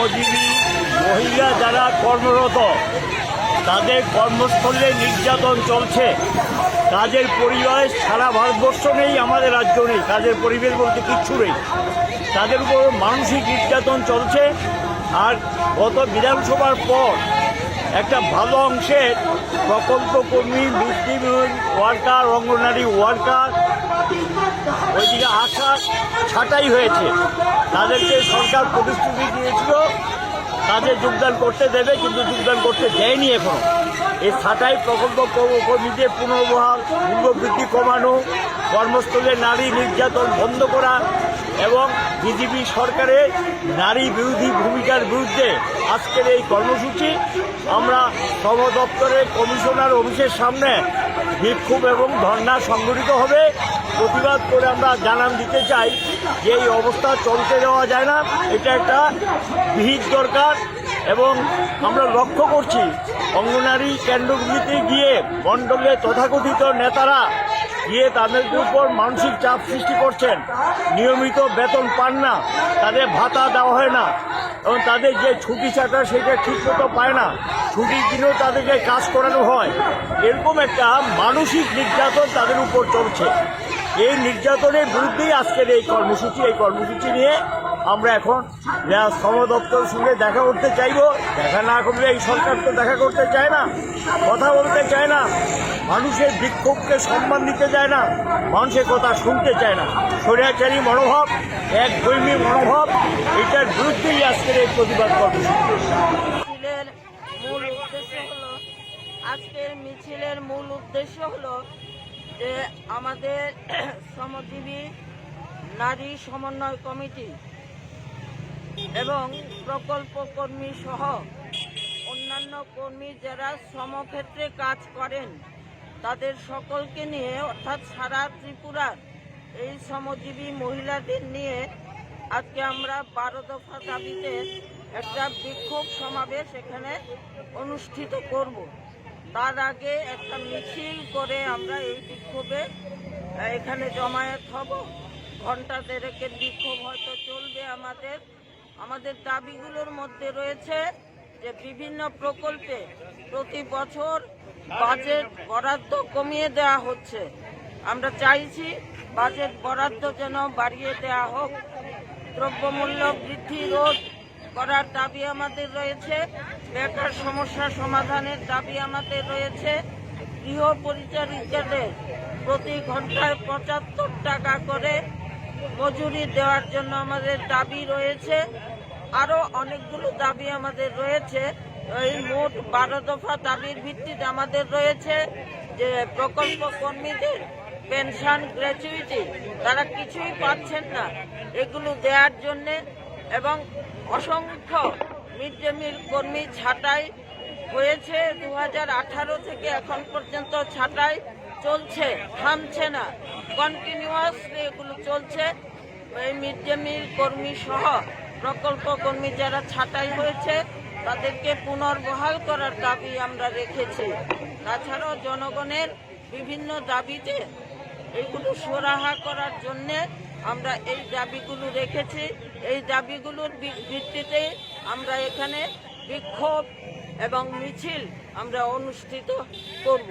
শ্রমজীবী মহিলা যারা কর্মরত, তাদের কর্মস্থলে নির্যাতন চলছে। কাজের পরিবেশ সারা ভারতবর্ষ নেই, আমাদের রাজ্য নেই কাজের পরিবেশ বলতে কিচ্ছু নেই। তাদের উপর মানসিক নির্যাতন চলছে। আর গত বিধানসভার পর একটা ভালো অংশের প্রকল্প কর্মী বৃত্তি ওয়ার্কার অঙ্গনারী ওয়ার্কার আসা ছাঁটাই হয়েছে। তাদেরকে সরকার প্রতিশ্রুতি দিয়েছিল, কাজে যোগদান করতে দেবে, কিন্তু যোগদান করতে দেয়নি এখন। এই ছাঁটাই প্রকল্প কর- কর্মীদের পুনর্বহাল মূল্যবৃদ্ধি কমানো, কর্মস্থলে নারী নির্যাতন বন্ধ করা এবং বিজেপি সরকারের নারী বিরোধী ভূমিকার বিরুদ্ধে আজকের এই কর্মসূচি, আমরা শ্রম দপ্তরের কমিশনার অফিসের সামনে বিক্ষোভ এবং ধর্ণা সংগঠিত হবে। প্রতিবাদ করে আমরা জানান দিতে চাই যে এই অবস্থা চলতে দেওয়া যায় না। এটা একটা বিহিত দরকার এবং আমরা লক্ষ্য করছি অঙ্গনারী কেন্দ্রগুলিতে গিয়ে মণ্ডলে তথাকথিত নেতারা গিয়ে তাদের উপর মানসিক চাপ সৃষ্টি করছেন। নিয়মিত বেতন পান না, তাদের ভাতা দেওয়া হয় না এবং তাদের যে ছুটি ছাটা সেটা ঠিকমতো পায় না। ছুটির দিনেও তাদেরকে কাজ করানো হয়। এরকম একটা মানসিক নির্যাতন তাদের উপর চলছে। এই নির্যাতনের বিরুদ্ধেই আজকের এই কর্মসূচি এই কর্মসূচি নিয়ে আমরা এখন যা শ্রম দপ্তরের সঙ্গে দেখা করতে চাইব। দেখা না করলে এই সরকার তো দেখা করতে চায় না, কথা বলতে চায় না, মানুষের বিক্ষোভকে সম্মান দিতে চায় না, মানুষের কথা শুনতে চায় না। স্বৈরাচারী মনোভাব, এক ধর্মী মনোভাব, এটার বিরুদ্ধেই আজকের এই প্রতিবাদ কর্মসূচি। মূল উদ্দেশ্য আজকের মিছিলের মূল উদ্দেশ্য হলো যে আমাদের শ্রমজীবী নারী সমন্বয় কমিটি এবং প্রকল্প কর্মী সহ অন্যান্য কর্মী যারা শ্রমক্ষেত্রে কাজ করেন, তাদের সকলকে নিয়ে, অর্থাৎ সারা ত্রিপুরার এই শ্রমজীবী মহিলাদের নিয়ে আজকে আমরা বারো দফা দাবিতে একটা বিক্ষোভ সমাবেশ এখানে অনুষ্ঠিত করব। তার আগে একটা মিছিল করে আমরা এই বিক্ষোভে এখানে জমায়েত হব। ঘণ্টা দেড়েকের বিক্ষোভ হয়তো চলবে আমাদের। আমাদের দাবিগুলোর মধ্যে রয়েছে যে বিভিন্ন প্রকল্পে প্রতি বছর বাজেট বরাদ্দ কমিয়ে দেওয়া হচ্ছে। আমরা চাইছি বাজেট বরাদ্দ যেন বাড়িয়ে দেওয়া হোক। দ্রব্যমূল্য বৃদ্ধি রোধ করার দাবি আমাদের রয়েছে। বেকার সমস্যা সমাধানের দাবি আমাদের রয়েছে। গৃহ পরিচারিকাদের প্রতি ঘন্টায় পঁচাত্তর টাকা করে মজুরি দেওয়ার জন্য আমাদের দাবি রয়েছে। আরও অনেকগুলো দাবি আমাদের রয়েছে। এই মোট বারো দফা দাবির ভিত্তিতে আমাদের রয়েছে যে প্রকল্প কর্মীদের পেনশন, গ্র্যাচুইটি, তারা কিছুই পাচ্ছেন না। এগুলো দেওয়ার জন্যে এবং অসংখ্য মিড ডে মিল কর্মী ছাঁটাই হয়েছে। দু হাজার আঠারো থেকে এখন পর্যন্ত ছাঁটাই চলছে, থামছে না। কন্টিনিউয়াসলি এগুলো চলছে। এই মিড ডে মিল কর্মী সহ প্রকল্প কর্মী যারা ছাঁটাই হয়েছে, তাদেরকে পুনর্বহাল করার দাবি আমরা রেখেছি। তাছাড়াও জনগণের বিভিন্ন দাবিতে এগুলো সুরাহা করার জন্যে আমরা এই দাবিগুলো রেখেছি। এই দাবিগুলোর ভিত্তিতে আমরা এখানে বিক্ষোভ এবং মিছিল আমরা অনুষ্ঠিত করব।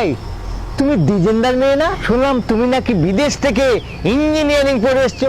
এই, তুমি দ্বিজেন্দার মেয়ে না? শুনলাম তুমি নাকি বিদেশ থেকে ইঞ্জিনিয়ারিং পড়ে এসছো।